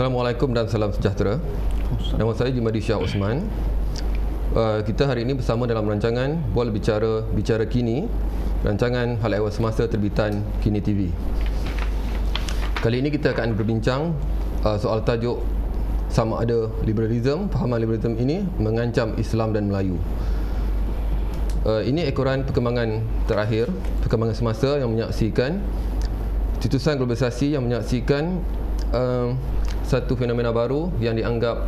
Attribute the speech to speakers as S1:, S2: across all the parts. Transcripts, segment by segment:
S1: Assalamualaikum dan salam sejahtera. Nama saya Jimadi Syah Osman. Uh, kita hari ini bersama dalam rancangan Bola Bicara Bicara Kini, rancangan hal ehwal semasa terbitan Kini TV. Kali ini kita akan berbincang uh, soal tajuk sama ada liberalism, fahaman liberalism ini mengancam Islam dan Melayu. Uh, ini ekoran perkembangan terakhir, perkembangan semasa yang menyaksikan cetusan globalisasi yang menyaksikan uh, satu fenomena baru yang dianggap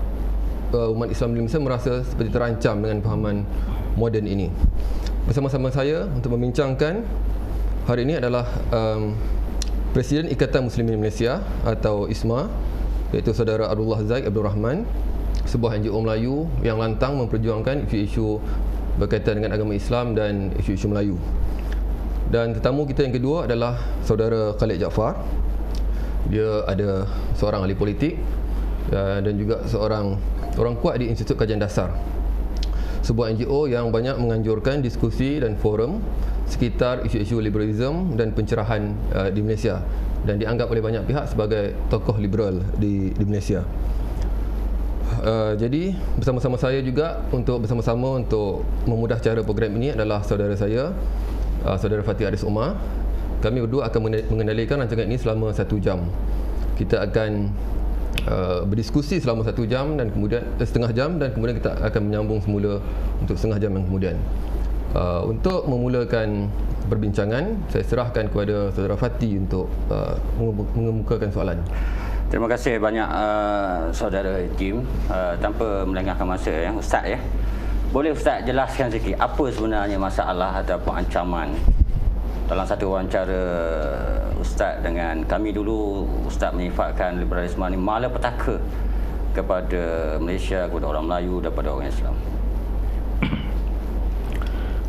S1: uh, umat Islam di Malaysia merasa seperti terancam dengan pahaman moden ini. Bersama-sama saya untuk membincangkan hari ini adalah um, Presiden Ikatan Muslimin Malaysia atau ISMA iaitu saudara Abdullah Zaid Abdul Rahman sebuah NGO Melayu yang lantang memperjuangkan isu-isu berkaitan dengan agama Islam dan isu-isu Melayu. Dan tetamu kita yang kedua adalah saudara Khalid Jaafar dia ada seorang ahli politik uh, dan juga seorang orang kuat di Institut Kajian Dasar sebuah NGO yang banyak menganjurkan diskusi dan forum sekitar isu-isu liberalism dan pencerahan uh, di Malaysia dan dianggap oleh banyak pihak sebagai tokoh liberal di, di Malaysia. Uh, jadi bersama-sama saya juga untuk bersama-sama untuk memudah cara program ini adalah saudara saya uh, saudara Fatih Aris Umar kami berdua akan mengendalikan rancangan ini selama satu jam. Kita akan uh, berdiskusi selama satu jam dan kemudian eh, setengah jam dan kemudian kita akan menyambung semula untuk setengah jam yang kemudian. Uh, untuk memulakan perbincangan, saya serahkan kepada saudara Fatih untuk uh, mengemukakan soalan.
S2: Terima kasih banyak uh, saudara Jim uh, tanpa melengahkan masa ya Ustaz ya. Boleh Ustaz jelaskan sikit apa sebenarnya masalah ataupun ancaman dalam satu wawancara Ustaz dengan kami dulu Ustaz menyifatkan liberalisme ini malapetaka kepada Malaysia, kepada orang Melayu dan kepada orang Islam.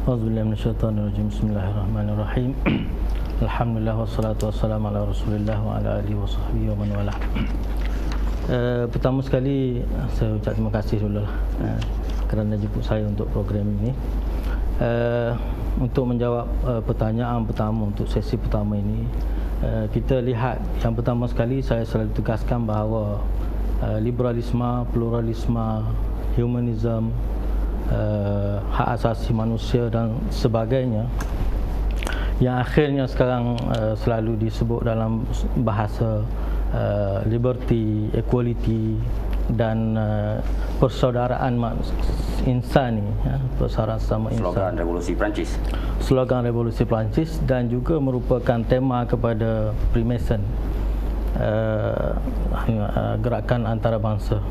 S3: Auzubillahiminasyaitanirrajim. Bismillahirrahmanirrahim. Alhamdulillah wassalatu wassalamu ala Rasulillah wa ala alihi wa sahbihi wa man wala. Uh, pertama sekali saya ucap terima kasih dulu lah uh, kerana jemput saya untuk program ini. Uh, untuk menjawab uh, pertanyaan pertama untuk sesi pertama ini uh, kita lihat yang pertama sekali saya selalu tegaskan bahawa uh, liberalisme, pluralisme, humanism, uh, hak asasi manusia dan sebagainya yang akhirnya sekarang uh, selalu disebut dalam bahasa uh, liberty, equality dan uh, persaudaraan insan ni ya, persaudaraan sama
S2: insan. Slogan revolusi Perancis.
S3: Slogan revolusi Perancis dan juga merupakan tema kepada Freemason uh, uh, gerakan antarabangsa.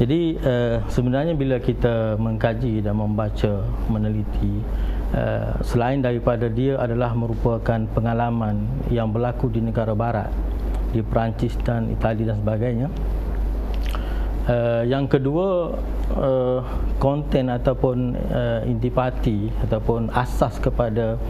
S3: Jadi uh, sebenarnya bila kita mengkaji dan membaca meneliti uh, selain daripada dia adalah merupakan pengalaman yang berlaku di negara barat di Perancis dan Itali dan sebagainya Uh, yang kedua uh, konten ataupun uh, intipati ataupun asas kepada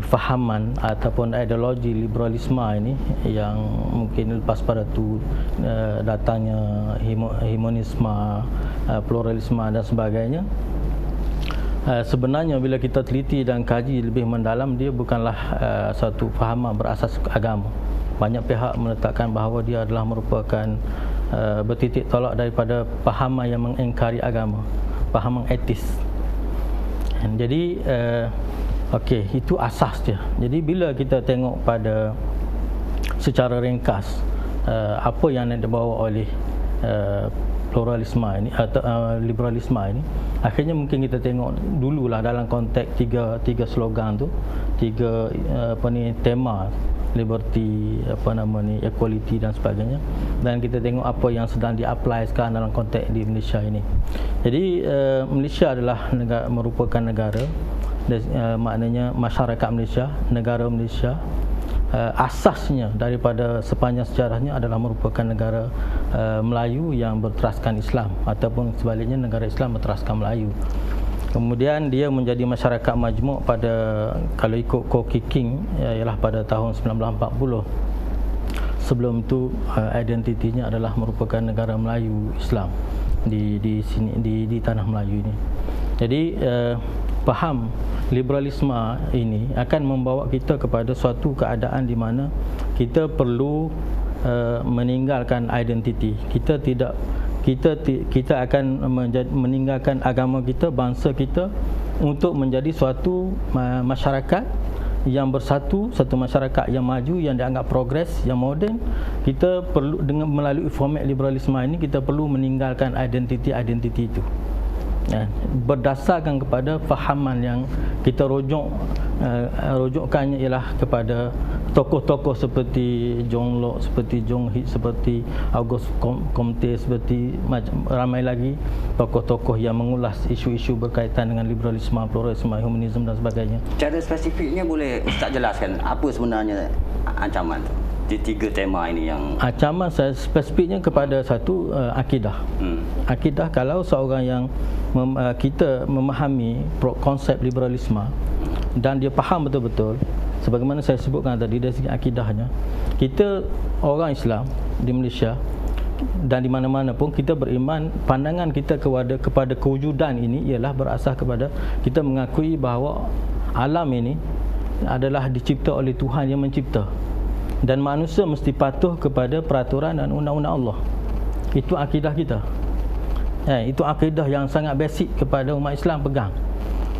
S3: fahaman ataupun ideologi liberalisme ini yang mungkin lepas pada tu uh, datangnya humanisme uh, pluralisme dan sebagainya. Uh, sebenarnya bila kita teliti dan kaji lebih mendalam dia bukanlah uh, satu fahaman berasas agama. Banyak pihak meletakkan bahawa dia adalah merupakan Uh, bertitik tolak daripada pahaman yang mengingkari agama pahaman etis. And jadi uh, okey itu asas dia. Jadi bila kita tengok pada secara ringkas uh, apa yang dibawa oleh uh, pluralisme ini atau uh, liberalisme ini akhirnya mungkin kita tengok dululah dalam konteks tiga tiga slogan tu tiga uh, apa ni tema liberty apa nama ni equality dan sebagainya dan kita tengok apa yang sedang di-apply sekarang dalam konteks di Malaysia ini. Jadi uh, Malaysia adalah negara merupakan negara uh, maknanya masyarakat Malaysia, negara Malaysia uh, asasnya daripada sepanjang sejarahnya adalah merupakan negara uh, Melayu yang berteraskan Islam ataupun sebaliknya negara Islam berteraskan Melayu. Kemudian dia menjadi masyarakat majmuk pada kalau ikut Koki King ialah pada tahun 1940. Sebelum itu uh, identitinya adalah merupakan negara Melayu Islam di di sini di di tanah Melayu ini. Jadi uh, faham liberalisme ini akan membawa kita kepada suatu keadaan di mana kita perlu uh, meninggalkan identiti. Kita tidak kita kita akan meninggalkan agama kita, bangsa kita untuk menjadi suatu masyarakat yang bersatu, satu masyarakat yang maju, yang dianggap progres, yang moden. Kita perlu dengan melalui format liberalisme ini kita perlu meninggalkan identiti-identiti itu ya, berdasarkan kepada fahaman yang kita rujuk uh, rujukkannya ialah kepada tokoh-tokoh seperti John Locke, seperti John Heath, seperti August Comte, seperti macam ramai lagi tokoh-tokoh yang mengulas isu-isu berkaitan dengan liberalisme, pluralisme, humanisme dan sebagainya.
S2: Cara spesifiknya boleh Ustaz jelaskan apa sebenarnya ancaman itu? di tiga tema ini yang
S3: ancaman saya spesifiknya kepada satu uh, akidah. Hmm. Akidah kalau seorang yang mem, uh, kita memahami konsep liberalisme dan dia faham betul-betul sebagaimana saya sebutkan tadi dari segi akidahnya. Kita orang Islam di Malaysia dan di mana-mana pun kita beriman pandangan kita kepada kepada kewujudan ini ialah berasas kepada kita mengakui bahawa alam ini adalah dicipta oleh Tuhan yang mencipta. Dan manusia mesti patuh kepada peraturan dan undang-undang Allah. Itu akidah kita. Eh, itu akidah yang sangat basic kepada umat Islam pegang.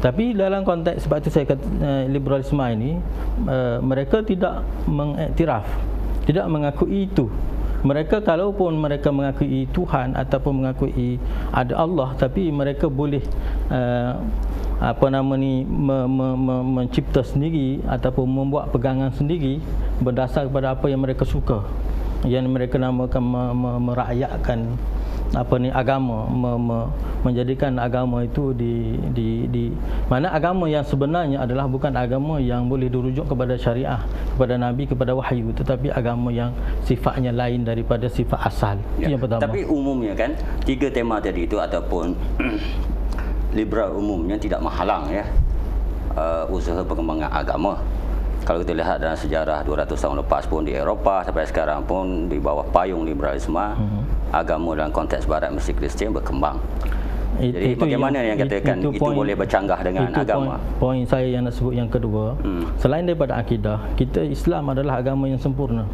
S3: Tapi dalam konteks sebab itu saya kata uh, liberalisme ini uh, mereka tidak mengiktiraf, tidak mengakui itu. Mereka kalaupun mereka mengakui Tuhan ataupun mengakui ada Allah tapi mereka boleh uh, apa nama ni me, me, me, mencipta sendiri ataupun membuat pegangan sendiri berdasar kepada apa yang mereka suka yang mereka namakan me, me, merakyatkan apa ni agama me, me, menjadikan agama itu di di di mana agama yang sebenarnya adalah bukan agama yang boleh dirujuk kepada syariah kepada nabi kepada wahyu tetapi agama yang sifatnya lain daripada sifat asal.
S2: Ya. itu yang pertama. Tapi umumnya kan tiga tema tadi itu ataupun liberal umumnya tidak menghalang ya uh, usaha pengembangan agama kalau kita lihat dalam sejarah 200 tahun lepas pun di Eropah sampai sekarang pun di bawah payung liberalisme uh-huh. agama dalam konteks barat mesti Kristian berkembang. It, Jadi itu bagaimana yang, yang katakan itu, itu, point, boleh bercanggah dengan itu agama?
S3: Poin, poin saya yang nak sebut yang kedua, hmm. selain daripada akidah, kita Islam adalah agama yang sempurna.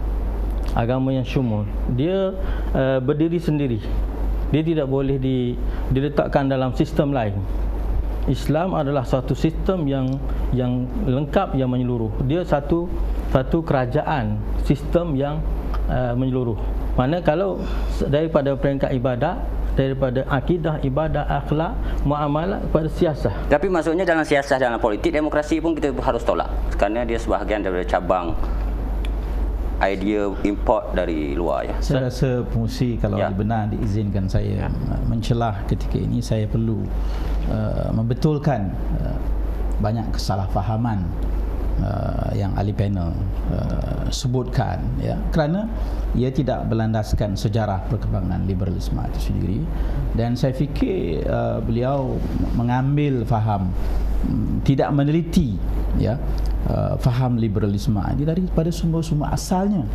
S3: Agama yang syumul. Dia uh, berdiri sendiri. Dia tidak boleh di, diletakkan dalam sistem lain. Islam adalah satu sistem yang yang lengkap yang menyeluruh. Dia satu satu kerajaan sistem yang uh, menyeluruh. Mana kalau daripada peringkat ibadat daripada akidah, ibadah, akhlak, muamalah kepada siasah.
S2: Tapi maksudnya dalam siasah dalam politik demokrasi pun kita harus tolak kerana dia sebahagian daripada cabang idea import dari luar ya.
S4: Saya rasa fungsi kalau ya. benar diizinkan saya ya. mencelah ketika ini saya perlu uh, membetulkan uh, banyak kesalahfahaman uh, yang ahli panel uh, sebutkan ya. Kerana ia tidak berlandaskan sejarah perkembangan liberalisme itu sendiri. Dan saya fikir uh, beliau mengambil faham um, tidak meneliti ya uh, faham liberalisme ini daripada sumber-sumber asalnya.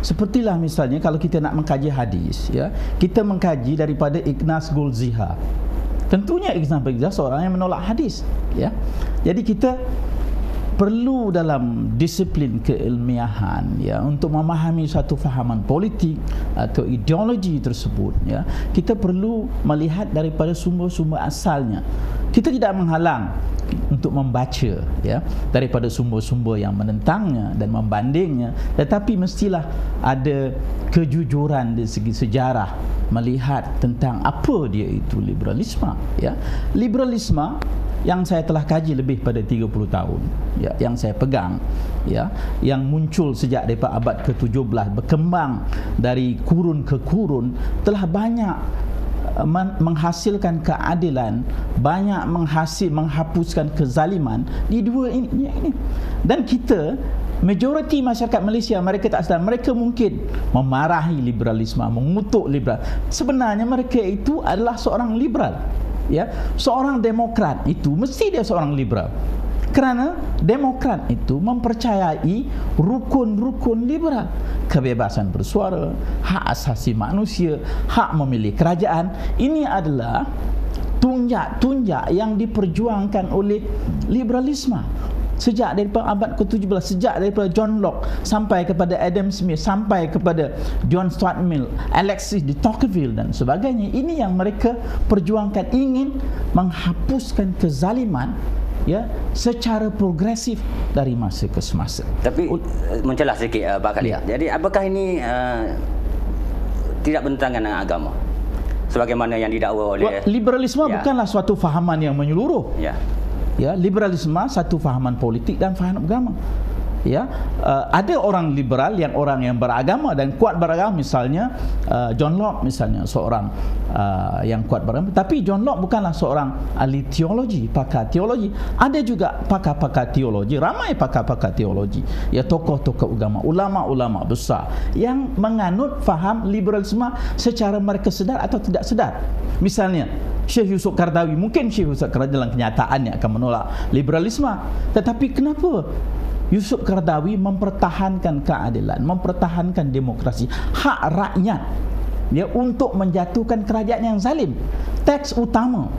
S4: Sepertilah misalnya kalau kita nak mengkaji hadis ya kita mengkaji daripada Ignas Gulziha tentunya Ignas Gulziha seorang yang menolak hadis ya. Jadi kita perlu dalam disiplin keilmiahan ya untuk memahami satu fahaman politik atau ideologi tersebut ya. Kita perlu melihat daripada sumber-sumber asalnya. Kita tidak menghalang untuk membaca ya daripada sumber-sumber yang menentangnya dan membandingnya. Tetapi mestilah ada kejujuran dari segi sejarah melihat tentang apa dia itu liberalisme ya. Liberalisme yang saya telah kaji lebih pada 30 tahun ya yang saya pegang ya yang muncul sejak daripada abad ke-17 berkembang dari kurun ke kurun telah banyak menghasilkan keadilan banyak menghasil menghapuskan kezaliman di dua ini, ini. dan kita majoriti masyarakat Malaysia mereka tak sedar. Mereka mungkin memarahi liberalisme mengutuk liberal. Sebenarnya mereka itu adalah seorang liberal ya. Seorang demokrat itu mesti dia seorang liberal kerana demokrat itu mempercayai rukun-rukun liberal. Kebebasan bersuara hak asasi manusia hak memilih kerajaan ini adalah tunjak-tunjak yang diperjuangkan oleh liberalisme. Sejak daripada abad ke-17 sejak daripada John Locke sampai kepada Adam Smith sampai kepada John Stuart Mill Alexis de Tocqueville dan sebagainya ini yang mereka perjuangkan ingin menghapuskan kezaliman ya secara progresif dari masa ke semasa.
S2: Tapi uh, mencelah sikit uh, Pak Khalid. Ya. jadi apakah ini uh, tidak bertentangan dengan agama? Sebagaimana yang didakwa oleh
S4: liberalisme ya. bukanlah suatu fahaman yang menyeluruh.
S2: Ya.
S4: Ya liberalisme satu fahaman politik dan fahaman agama ya uh, ada orang liberal yang orang yang beragama dan kuat beragama misalnya uh, John Locke misalnya seorang uh, yang kuat beragama. Tapi John Locke bukanlah seorang ahli teologi pakar teologi. Ada juga pakar-pakar teologi ramai pakar-pakar teologi. Ya tokoh-tokoh agama ulama-ulama besar yang menganut faham liberalisme secara mereka sedar atau tidak sedar. Misalnya Syekh Yusuf Kardawi mungkin Syekh Yusuf Kardawi dalam kenyataannya akan menolak liberalisme. Tetapi kenapa Yusuf Kardawi mempertahankan keadilan mempertahankan demokrasi. Hak rakyat ya untuk menjatuhkan kerajaan yang zalim. Teks utama.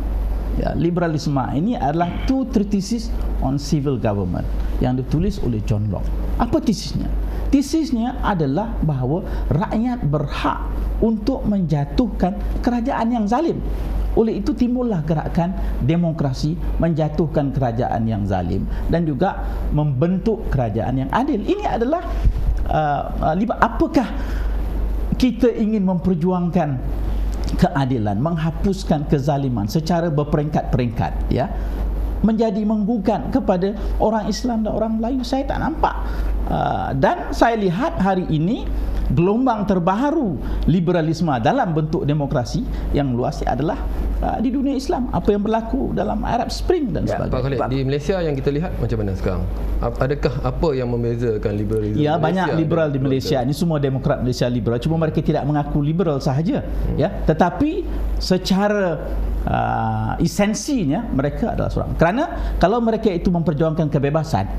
S4: Ya, liberalisme ini adalah two treatises on civil government yang ditulis oleh John Locke. Apa tesisnya tesisnya adalah bahawa rakyat berhak untuk menjatuhkan kerajaan yang zalim. Oleh itu timbullah gerakan demokrasi menjatuhkan kerajaan yang zalim dan juga membentuk kerajaan yang adil. Ini adalah uh, uh apakah kita ingin memperjuangkan keadilan, menghapuskan kezaliman secara berperingkat-peringkat ya? Menjadi menggugat kepada orang Islam dan orang Melayu saya tak nampak uh, dan saya lihat hari ini gelombang terbaru liberalisme dalam bentuk demokrasi yang luas adalah uh, di dunia Islam apa yang berlaku dalam Arab Spring dan ya, sebagainya.
S1: Pak di Malaysia yang kita lihat macam mana sekarang? Adakah apa yang membezakan liberalisme?
S4: Ya banyak liberal di Malaysia. Ini semua demokrat Malaysia liberal. Cuma mereka tidak mengaku liberal sahaja. Hmm. Ya, tetapi secara uh, esensinya mereka adalah seorang. Kerana kalau mereka itu memperjuangkan kebebasan,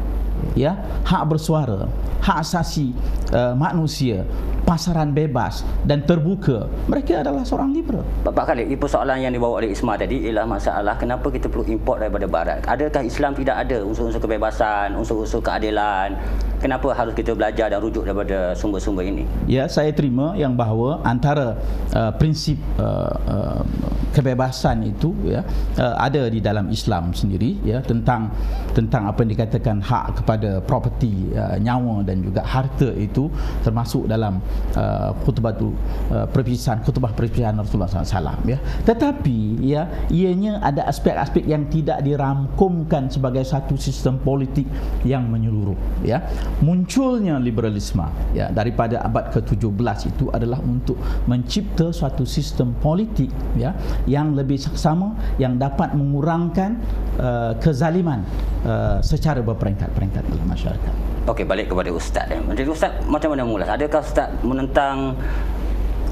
S4: ya? Hak bersuara hak asasi uh, manusia pasaran bebas dan terbuka mereka adalah seorang liberal
S2: Pak Khalid persoalan yang dibawa oleh Isma tadi ialah masalah kenapa kita perlu import daripada barat. Adakah Islam tidak ada unsur-unsur kebebasan unsur-unsur keadilan? Kenapa harus kita belajar dan rujuk daripada sumber-sumber ini?
S4: Ya saya terima yang bahawa antara uh, prinsip uh, uh, kebebasan itu ya uh, ada di dalam Islam sendiri ya tentang tentang apa yang dikatakan hak kepada properti uh, nyawa dan juga harta itu termasuk dalam uh, khutbah tu uh, perpisahan khutbah perpisahan Rasulullah SAW ya tetapi ya ianya ada aspek-aspek yang tidak dirangkumkan sebagai satu sistem politik yang menyeluruh ya munculnya liberalisme ya daripada abad ke-17 itu adalah untuk mencipta suatu sistem politik ya yang lebih seksama yang dapat mengurangkan uh, kezaliman uh, secara berperingkat-peringkat dalam masyarakat.
S2: Okey, balik kepada ustaz ya. Jadi ustaz macam mana mula? Adakah ustaz menentang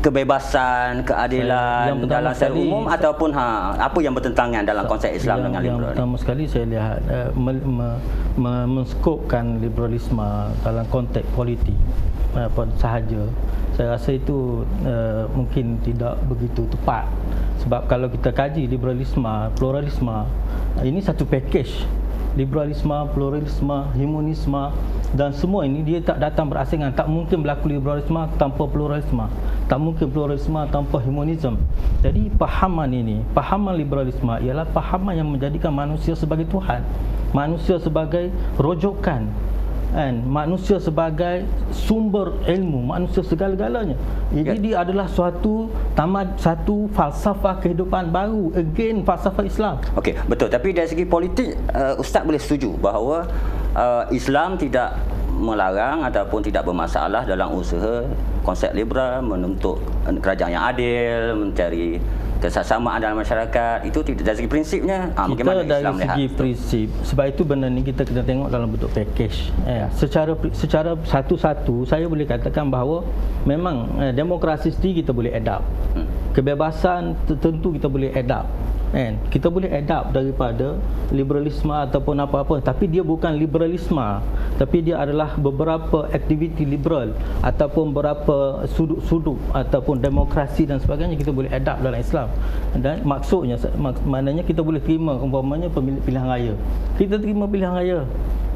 S2: kebebasan, keadilan yang dalam secara umum ataupun ha apa yang bertentangan dalam konsep Islam
S3: yang,
S2: dengan
S3: liberal? Yang pertama sekali saya lihat uh, me, me, me, menskopkan liberalisme dalam konteks politik uh, sahaja. Saya rasa itu uh, mungkin tidak begitu tepat sebab kalau kita kaji liberalisme, pluralisme ini satu package liberalisme, pluralisme, humanisme dan semua ini dia tak datang berasingan. Tak mungkin berlaku liberalisme tanpa pluralisme. Tak mungkin pluralisme tanpa humanisme. Jadi pahaman ini pahaman liberalisme ialah pahaman yang menjadikan manusia sebagai Tuhan manusia sebagai rojokan kan? Manusia sebagai sumber ilmu manusia segala-galanya. Jadi ya. dia adalah suatu tamat satu falsafah kehidupan baru again falsafah Islam.
S2: Okey betul. Tapi dari segi politik uh, ustaz boleh setuju bahawa uh, Islam tidak melarang ataupun tidak bermasalah dalam usaha konsep liberal menuntut kerajaan yang adil mencari kesamaan dalam masyarakat itu tidak dari segi prinsipnya
S3: ha, kita dari Islam segi lihat. prinsip sebab itu benda ni kita kena tengok dalam bentuk package eh, secara secara satu-satu saya boleh katakan bahawa memang eh, demokrasi sendiri kita boleh adapt hmm. kebebasan tentu kita boleh adapt kan? Kita boleh adapt daripada liberalisme ataupun apa-apa. Tapi dia bukan liberalisme. Tapi dia adalah beberapa aktiviti liberal ataupun beberapa sudut-sudut ataupun demokrasi dan sebagainya kita boleh adapt dalam Islam. Dan maksudnya mak, maknanya kita boleh terima umpamanya pilihan raya. Kita terima pilihan raya.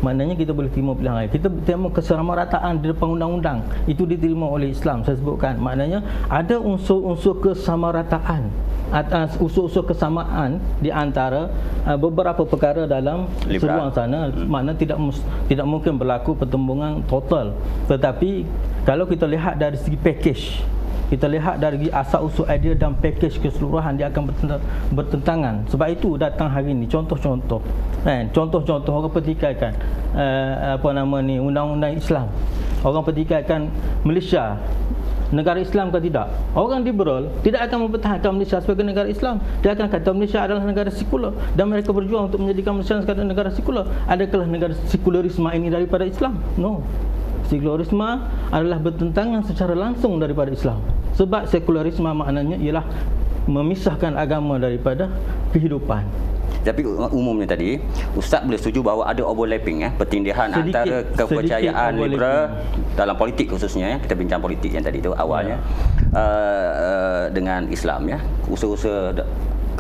S3: Maknanya kita boleh terima pilihan lain kita terima kesamarataan di depan undang-undang. Itu diterima oleh Islam saya sebutkan. Maknanya ada unsur-unsur kesamarataan atas unsur-unsur kesamaan di antara uh, beberapa perkara dalam seruan sana. Hmm. makna tidak tidak mungkin berlaku pertumbungan total. Tetapi kalau kita lihat dari segi package kita lihat dari asal usul idea dan package keseluruhan dia akan bertentangan. Sebab itu datang hari ini contoh-contoh. Kan? Contoh-contoh orang pertikaikan uh, apa nama ni undang-undang Islam. Orang pertikaikan Malaysia negara Islam ke tidak? Orang liberal tidak akan mempertahankan Malaysia sebagai negara Islam. Dia akan kata Malaysia adalah negara sekular dan mereka berjuang untuk menjadikan Malaysia sebagai negara sekular. Adakah negara sekularisme ini daripada Islam? No. Sekularisme adalah bertentangan secara langsung daripada Islam. Sebab sekularisme maknanya ialah memisahkan agama daripada kehidupan
S2: tapi umumnya tadi ustaz boleh setuju bahawa ada overlapping eh pertindihan sedikit, antara kepercayaan liberal dalam politik khususnya ya kita bincang politik yang tadi tu awalnya ya. uh, uh, dengan Islam ya usaha-usaha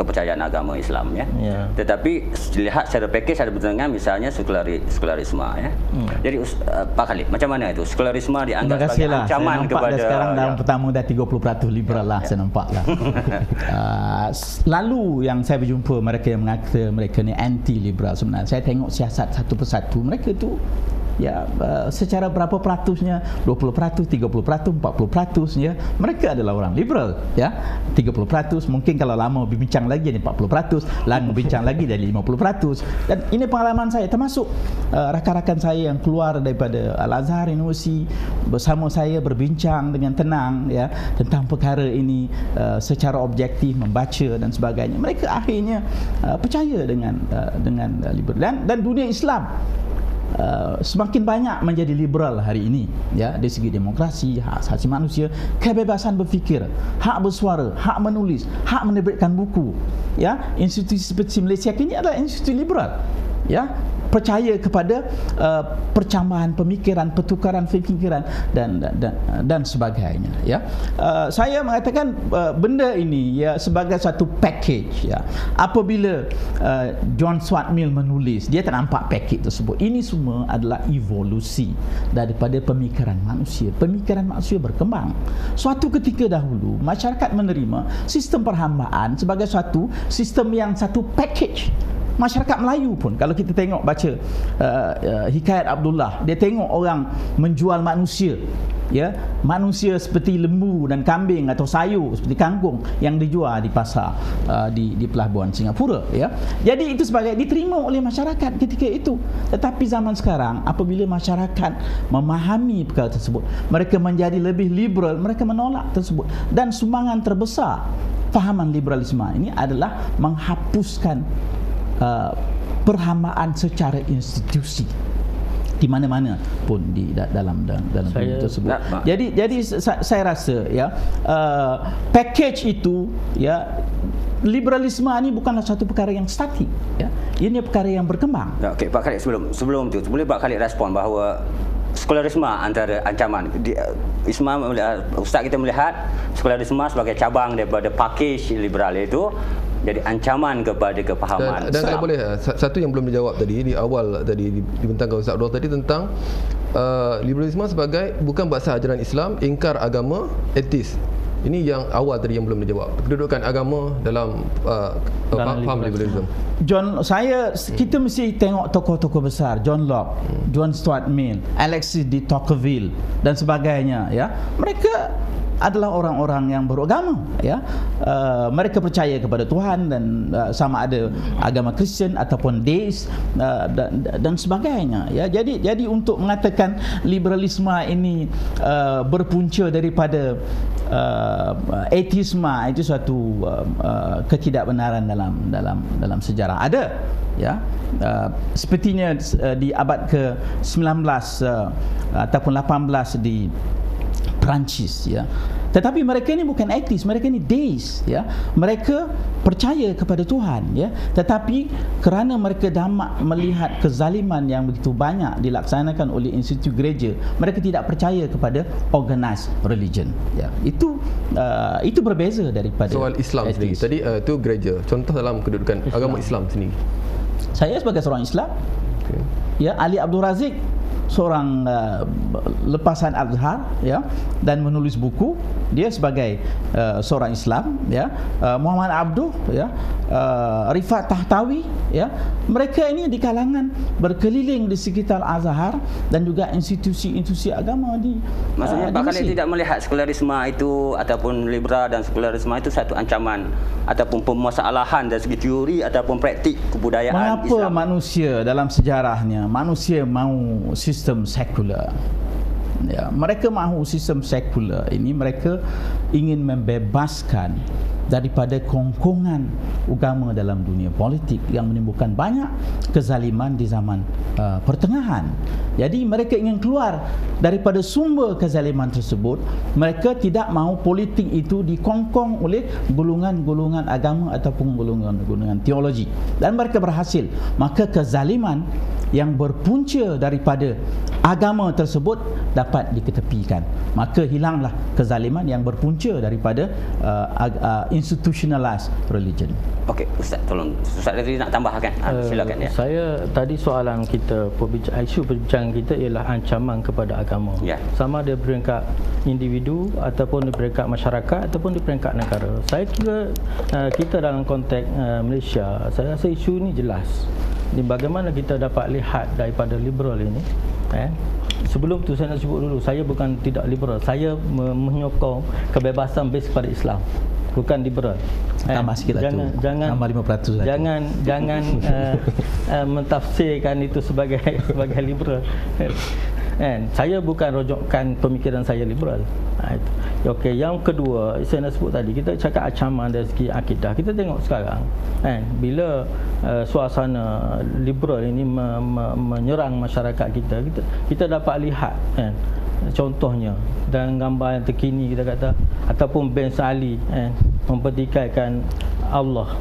S2: kepercayaan agama Islam ya. ya. Tetapi lihat secara package ada bertentangan misalnya sekularis, sekularisme ya. Hmm. Jadi uh, Pak Khalid macam mana itu? Sekularisme dianggap sebagai lah. ancaman
S4: saya
S2: kepada
S4: dah sekarang dalam ya. pertama dah 30% liberal lah ya. saya nampak lah. uh, lalu yang saya berjumpa mereka yang mengatakan mereka ni anti liberal sebenarnya. Saya tengok siasat satu persatu mereka tu ya uh, secara berapa peratusnya? 20% 30% 40% ya mereka adalah orang liberal ya. 30% mungkin kalau lama bincang lagi jadi 40% lama bincang lagi jadi 50% dan ini pengalaman saya termasuk uh, rakan-rakan saya yang keluar daripada Al-Azhar University bersama saya berbincang dengan tenang ya tentang perkara ini uh, secara objektif membaca dan sebagainya. Mereka akhirnya uh, percaya dengan uh, dengan uh, liberal. Dan dan dunia Islam Uh, semakin banyak menjadi liberal hari ini ya dari segi demokrasi hak asasi manusia kebebasan berfikir hak bersuara hak menulis hak menerbitkan buku ya. Institusi seperti Malaysia ini adalah institusi liberal ya percaya kepada uh, percambahan pemikiran, pertukaran pemikiran dan dan dan, dan sebagainya ya. Uh, saya mengatakan uh, benda ini ya sebagai satu package ya. Apabila uh, John Stuart Mill menulis, dia tak nampak package tersebut. Ini semua adalah evolusi daripada pemikiran manusia. Pemikiran manusia berkembang. Suatu ketika dahulu masyarakat menerima sistem perhambaan sebagai suatu sistem yang satu package masyarakat Melayu pun kalau kita tengok baca uh, uh, hikayat Abdullah dia tengok orang menjual manusia ya. Manusia seperti lembu dan kambing atau sayur seperti kangkung yang dijual di pasar uh, di di pelabuhan Singapura ya. Jadi itu sebagai diterima oleh masyarakat ketika itu. Tetapi zaman sekarang apabila masyarakat memahami perkara tersebut mereka menjadi lebih liberal mereka menolak tersebut. Dan sumbangan terbesar fahaman liberalisme ini adalah menghapuskan Uh, perhambaan secara institusi di mana-mana pun di dalam dalam dalam saya, tersebut. Nak, jadi jadi saya rasa ya uh, package itu ya liberalisme ini bukanlah satu perkara yang statik ya. Ini perkara yang berkembang.
S2: Okey Pak Khalid sebelum sebelum itu boleh Pak Khalid respon bahawa sekularisme antara ancaman di, uh, Isma ustaz kita melihat sekularisme sebagai cabang daripada package liberal itu jadi ancaman kepada kepahaman
S1: dan, dan kalau boleh eh, satu yang belum dijawab tadi di awal tadi dibentangkan Ustaz Abdul tadi tentang uh, liberalisme sebagai bukan bahasa ajaran Islam ingkar agama etis. Ini yang awal tadi yang belum dijawab. Kedudukan agama dalam uh, dalam faham liberalisme.
S4: John saya kita mesti tengok tokoh-tokoh besar John Locke hmm. John Stuart Mill Alexis de Tocqueville dan sebagainya ya. Mereka adalah orang-orang yang beragama ya. Uh, mereka percaya kepada Tuhan dan uh, sama ada agama Kristian ataupun deis uh, dan, dan sebagainya ya. Jadi jadi untuk mengatakan liberalisme ini uh, berpunca daripada uh, ateisme itu suatu uh, uh, ketidakbenaran dalam dalam dalam sejarah ada ya. Uh, sepertinya uh, di abad ke-19 uh, ataupun 18 di Perancis ya. Tetapi mereka ini bukan etis, mereka ini deis ya. Mereka percaya kepada Tuhan ya. Tetapi kerana mereka damak melihat kezaliman yang begitu banyak dilaksanakan oleh institusi gereja, mereka tidak percaya kepada organized religion ya. Itu uh, itu berbeza daripada
S1: soal Islam atheist. sendiri. Tadi uh, itu gereja. Contoh dalam kedudukan Islam. agama Islam sendiri.
S4: Saya sebagai seorang Islam okay ya Ali Abdul Razik seorang uh, lepasan Azhar ya dan menulis buku. Dia sebagai uh, seorang Islam ya. Uh, Muhammad Abduh ya. Uh, Rifat Tahtawi ya mereka ini di kalangan berkeliling di sekitar Azhar dan juga institusi-institusi agama di
S2: maksudnya uh, bakal tidak melihat sekularisme itu ataupun liberal dan sekularisme itu satu ancaman ataupun permasalahan dari segi teori ataupun praktik kebudayaan
S4: Mengapa
S2: Islam.
S4: manusia dalam sejarahnya manusia mahu sistem sekular? Ya, mereka mahu sistem sekular ini mereka ingin membebaskan daripada kongkongan agama dalam dunia politik yang menimbulkan banyak kezaliman di zaman uh, pertengahan. Jadi mereka ingin keluar daripada sumber kezaliman tersebut. Mereka tidak mahu politik itu dikongkong oleh golongan-golongan agama ataupun golongan-golongan teologi. Dan mereka berhasil. Maka kezaliman yang berpunca daripada agama tersebut dapat diketepikan. Maka hilanglah kezaliman yang berpunca daripada uh, uh, institutionalized religion.
S2: Okey ustaz tolong. Ustaz tadi nak tambahkan? Ha, silakan
S3: uh, ya. saya tadi soalan kita perbincangan isu perbincangan kita ialah ancaman kepada agama. Ya. sama ada peringkat individu ataupun di peringkat masyarakat ataupun di peringkat negara. Saya kira uh, kita dalam konteks uh, Malaysia saya rasa isu ini jelas. Bagaimana kita dapat lihat daripada liberal ini eh sebelum tu saya nak sebut dulu saya bukan tidak liberal. Saya menyokong kebebasan base pada Islam. Bukan liberal.
S4: Eh, tambah sikit
S3: jangan, tu. jangan tambah 5% jangan jangan uh, uh, mentafsirkan itu sebagai sebagai liberal kan? Saya bukan rojokkan pemikiran saya liberal. Ha, okey yang kedua saya nak sebut tadi kita cakap ancaman dari segi akidah. Kita tengok sekarang kan? Bila uh, suasana liberal ini me, me, menyerang masyarakat kita kita kita dapat lihat kan? Contohnya dan gambar yang terkini kita kata ataupun Ben Sali kan? Mempertikaikan Allah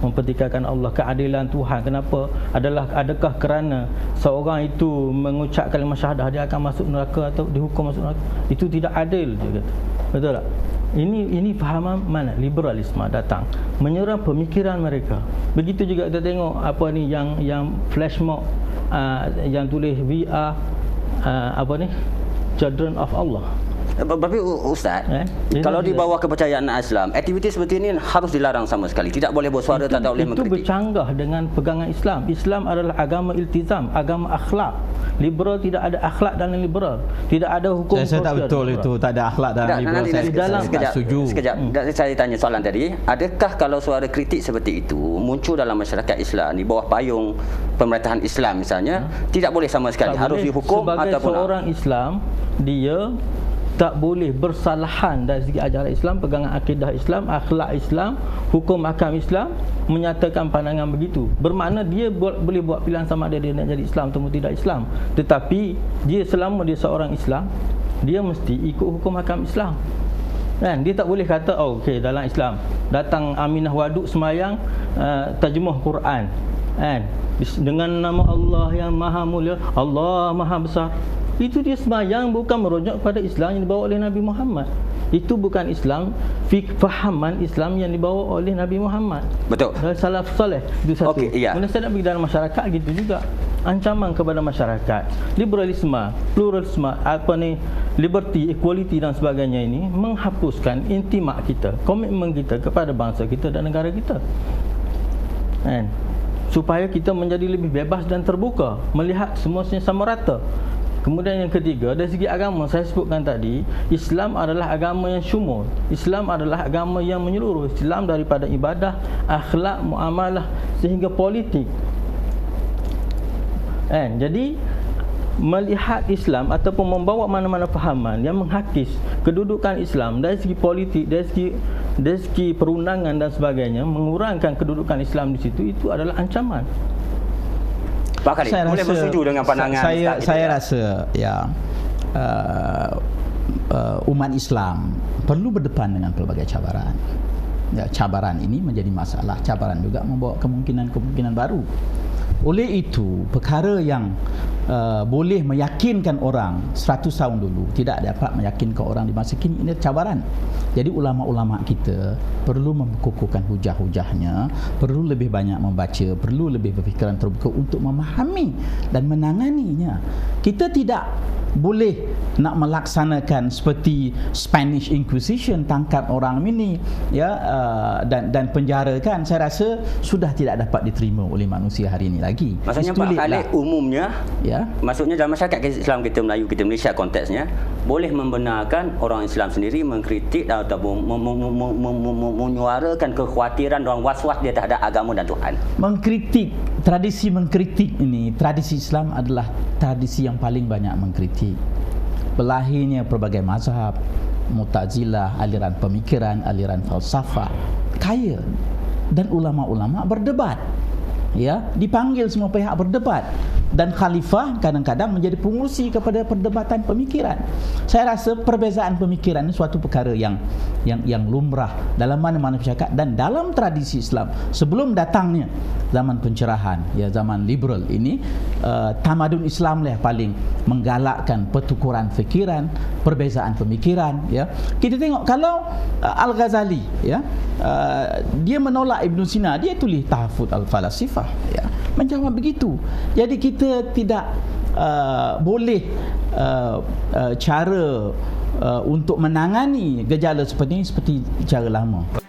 S3: mempertikaikan Allah. Keadilan Tuhan. Kenapa? Adalah adakah kerana seorang itu mengucap kalimah syahadah dia akan masuk neraka atau dihukum masuk neraka? Itu tidak adil dia kata. Betul tak? Ini ini fahaman mana? Liberalisme datang. Menyerang pemikiran mereka. Begitu juga kita tengok apa ni yang yang flash mob uh, yang tulis VR uh, apa ni? Children of Allah
S2: tapi ustaz eh? kalau di bawah kepercayaan Islam aktiviti seperti ini harus dilarang sama sekali. Tidak boleh bersuara
S3: itu,
S2: tak boleh
S3: itu
S2: mengkritik
S3: itu bercanggah dengan pegangan Islam. Islam adalah agama iltizam agama akhlak. Liberal tidak ada akhlak dalam liberal. Tidak ada hukum
S4: saya, saya tak betul liberal. itu tak ada akhlak dalam tak, liberal. nanti, saya,
S2: dalam sekejap, setuju. sekejap. Hmm. saya tanya soalan tadi adakah kalau suara kritik seperti itu muncul dalam masyarakat Islam di bawah payung pemerintahan Islam misalnya hmm. tidak boleh sama sekali. Tak harus boleh. dihukum
S3: sebagai
S2: ataupun
S3: seorang Islam dia tak boleh bersalahan dari segi ajaran Islam, pegangan akidah Islam, akhlak Islam, hukum akam Islam menyatakan pandangan begitu. Bermakna dia buat, boleh buat pilihan sama ada dia nak jadi Islam atau tidak Islam. Tetapi dia selama dia seorang Islam, dia mesti ikut hukum akam Islam. Kan? Dia tak boleh kata, oh okey dalam Islam datang Aminah Waduk semayang uh, terjemah Quran. Kan? Dengan nama Allah yang maha mulia, Allah maha besar. Itu dia semayang bukan merujuk pada Islam yang dibawa oleh Nabi Muhammad. Itu bukan Islam, fahaman Islam yang dibawa oleh Nabi Muhammad.
S2: Betul.
S3: Dan salaf soleh itu satu.
S2: Okey, iya.
S3: Kemudian saya nak pergi dalam masyarakat gitu juga. Ancaman kepada masyarakat, liberalisme, pluralisme, apa ni, liberty, equality dan sebagainya ini menghapuskan intimak kita, komitmen kita kepada bangsa kita dan negara kita. Kan? Supaya kita menjadi lebih bebas dan terbuka melihat semua sama rata Kemudian yang ketiga dari segi agama saya sebutkan tadi Islam adalah agama yang syumul. Islam adalah agama yang menyeluruh. Islam daripada ibadah, akhlak, muamalah sehingga politik. And, Jadi melihat Islam ataupun membawa mana-mana fahaman yang menghakis kedudukan Islam dari segi politik, dari segi dari segi perundangan dan sebagainya mengurangkan kedudukan Islam di situ itu adalah ancaman
S2: Pak Khalid, saya boleh rasa, bersetuju dengan pandangan
S4: saya, Ustaz saya ya? rasa ya uh, uh, umat Islam perlu berdepan dengan pelbagai cabaran. Ya, cabaran ini menjadi masalah. Cabaran juga membawa kemungkinan-kemungkinan baru. Oleh itu, perkara yang uh, boleh meyakinkan orang 100 tahun dulu tidak dapat meyakinkan orang di masa kini ini cabaran jadi ulama-ulama kita perlu mengukuhkan hujah-hujahnya perlu lebih banyak membaca perlu lebih berfikiran terbuka untuk memahami dan menanganinya kita tidak boleh nak melaksanakan seperti Spanish Inquisition tangkap orang ini ya uh, dan dan penjarakan saya rasa sudah tidak dapat diterima oleh manusia hari ini lagi.
S2: Maksudnya Pak Khalid umumnya ya. Maksudnya dalam masyarakat Islam kita Melayu kita Malaysia konteksnya boleh membenarkan orang Islam sendiri mengkritik atau menyuarakan kekhawatiran orang was-was dia terhadap agama dan Tuhan.
S4: Mengkritik tradisi mengkritik ini tradisi Islam adalah tradisi yang paling banyak mengkritik belahirnya pelbagai mazhab mutazilah aliran pemikiran aliran falsafah kaya dan ulama-ulama berdebat ya dipanggil semua pihak berdebat dan khalifah kadang-kadang menjadi pengurusi kepada perdebatan pemikiran. Saya rasa perbezaan pemikiran ini suatu perkara yang yang yang lumrah dalam mana-mana masyarakat dan dalam tradisi Islam sebelum datangnya zaman pencerahan ya zaman liberal ini uh, tamadun Islam lah paling menggalakkan pertukuran fikiran, perbezaan pemikiran ya. Kita tengok kalau uh, Al-Ghazali ya uh, dia menolak Ibn Sina, dia tulis Tahfuz Al-Falasifah ya. Macam begitu. Jadi kita tidak uh, boleh uh, uh, cara uh, untuk menangani gejala seperti ini seperti cara lama.